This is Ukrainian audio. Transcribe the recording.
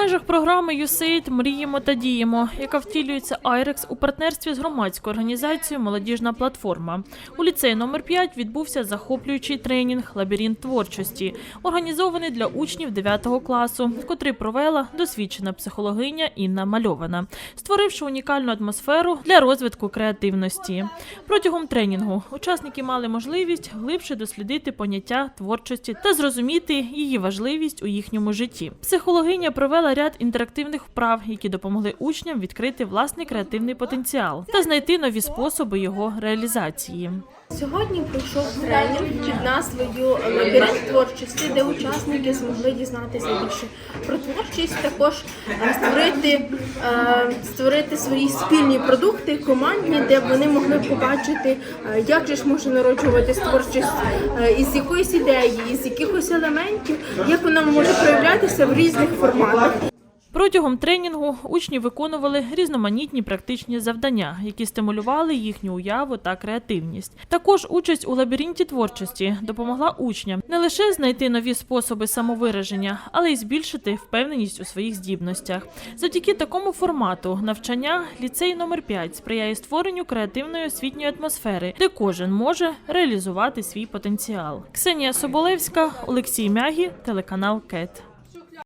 межах програми USAID Мріємо та діємо, яка втілюється Айрекс у партнерстві з громадською організацією Молодіжна платформа. У ліцеї номер 5 відбувся захоплюючий тренінг Лабіринт творчості, організований для учнів 9 класу, котрий провела досвідчена психологиня Інна Мальована, створивши унікальну атмосферу для розвитку креативності. Протягом тренінгу учасники мали можливість глибше дослідити поняття творчості та зрозуміти її важливість у їхньому житті. Психологиня провела ряд інтерактивних вправ, які допомогли учням відкрити власний креативний потенціал та знайти нові способи його реалізації. Сьогодні пройшов тренінг під назвою Лабіринт творчості, де учасники змогли дізнатися більше про творчість, також е, створити, е, створити свої спільні продукти, командні, де вони могли побачити, е, як же ж може народжуватись творчість із якоїсь ідеї, із якихось елементів, як вона може проявлятися в різних форматах. Протягом тренінгу учні виконували різноманітні практичні завдання, які стимулювали їхню уяву та креативність. Також участь у лабіринті творчості допомогла учням не лише знайти нові способи самовираження, але й збільшити впевненість у своїх здібностях. Завдяки такому формату навчання ліцей номер 5 сприяє створенню креативної освітньої атмосфери, де кожен може реалізувати свій потенціал. Ксенія Соболевська, Олексій Мягі, телеканал КЕТ.